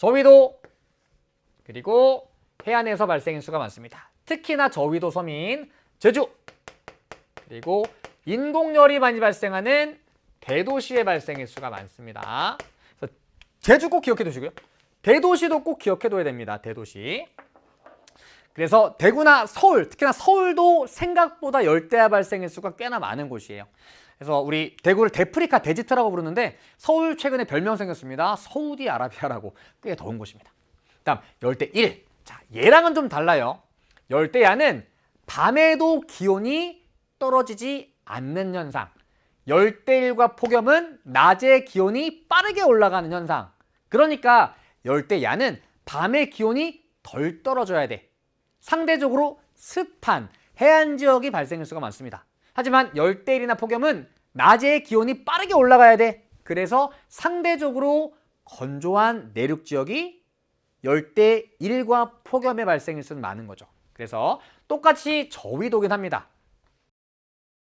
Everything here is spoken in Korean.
저위도 그리고 해안에서 발생일 수가 많습니다. 특히나 저위도 섬인 제주 그리고 인공열이 많이 발생하는 대도시에 발생일 수가 많습니다. 제주 꼭 기억해 두시고요. 대도시도 꼭 기억해 둬야 됩니다. 대도시. 그래서 대구나 서울, 특히나 서울도 생각보다 열대야 발생일 수가 꽤나 많은 곳이에요. 그래서 우리 대구를 데프리카 데지트라고 부르는데 서울 최근에 별명 생겼습니다. 서우디아라비아라고 꽤 더운 곳입니다. 다음 열대 1. 자, 얘랑은 좀 달라요. 열대야는 밤에도 기온이 떨어지지 않는 현상. 열대1과 폭염은 낮에 기온이 빠르게 올라가는 현상. 그러니까 열대야는 밤에 기온이 덜 떨어져야 돼. 상대적으로 습한 해안 지역이 발생할 수가 많습니다. 하지만 열대일이나 폭염은 낮에 기온이 빠르게 올라가야 돼. 그래서 상대적으로 건조한 내륙 지역이 열대 1과 폭염의 발생일 수는 많은 거죠. 그래서 똑같이 저위도긴 합니다.